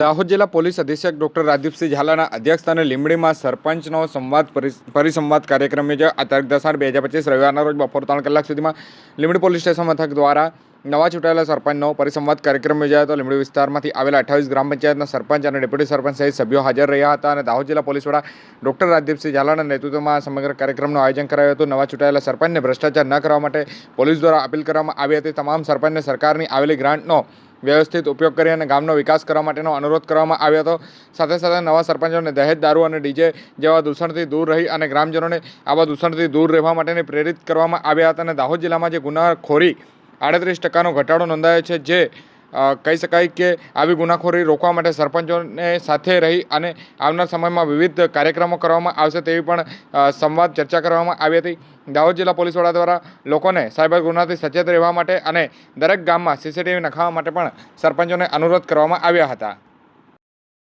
દાહોદ જિલ્લા પોલીસ અધિક્ષક ડોક્ટર રાજદીપસિંહ ઝાલાના અધ્યક્ષસ્થાને લીંબડીમાં સરપંચનો સંવાદ પરિ- પરિસંવાદ કાર્યક્રમ યોજાયો. આ તારીખ દસ આઠ બે હજાર પચીસ રવિવારના રોજ બપોર ત્રણ કલાક સુધીમાં લીંબડી પોલીસ સ્ટેશન મથક દ્વારા નવા ચૂંટાયેલા સરપંચનો પરિસંવાદ કાર્યક્રમ યોજાયો હતો. લીંબડી વિસ્તારમાંથી આવેલા અઠ્ઠાવીસ ગ્રામ પંચાયતના સરપંચ અને ડેપ્યુટી સરપંચ સહિત સભ્યો હાજર રહ્યા હતા અને દાહોદ જિલ્લા પોલીસ વડા ડોક્ટર રાજદીપસિંહ ઝાલાના નેતૃત્વમાં સમગ્ર કાર્યક્રમનું આયોજન કરાયું હતું. નવા ચૂંટાયેલા સરપંચને ભ્રષ્ટાચાર ન કરવા માટે પોલીસ દ્વારા અપીલ કરવામાં આવી હતી. તમામ સરપંચને સરકારની આવેલી ગ્રાન્ટનો વ્યવસ્થિત ઉપયોગ કરી અને ગામનો વિકાસ કરવા માટેનો અનુરોધ કરવામાં આવ્યો હતો. સાથે સાથે નવા સરપંચોને દહેજ દારૂ અને ડીજે જેવા દૂષણથી દૂર રહી અને ગ્રામજનોને આવા દૂષણથી દૂર રહેવા માટેની પ્રેરિત કરવામાં આવ્યા હતા. અને દાહોદ જિલ્લામાં જે ગુનાખોરી આડત્રીસ ટકાનો ઘટાડો નોંધાયો છે, જે કહી શકાય કે આવી ગુનાખોરી રોકવા માટે સરપંચોને સાથે રહી અને આવનાર સમયમાં વિવિધ કાર્યક્રમો કરવામાં આવશે તેવી પણ સંવાદ ચર્ચા કરવામાં આવી હતી. દાહોદ જિલ્લા પોલીસ વડા દ્વારા લોકોને સાયબર ગુનાથી સચેત રહેવા માટે અને દરેક ગામમાં સીસીટીવી નખાવવા માટે પણ સરપંચોને અનુરોધ કરવામાં આવ્યા હતા.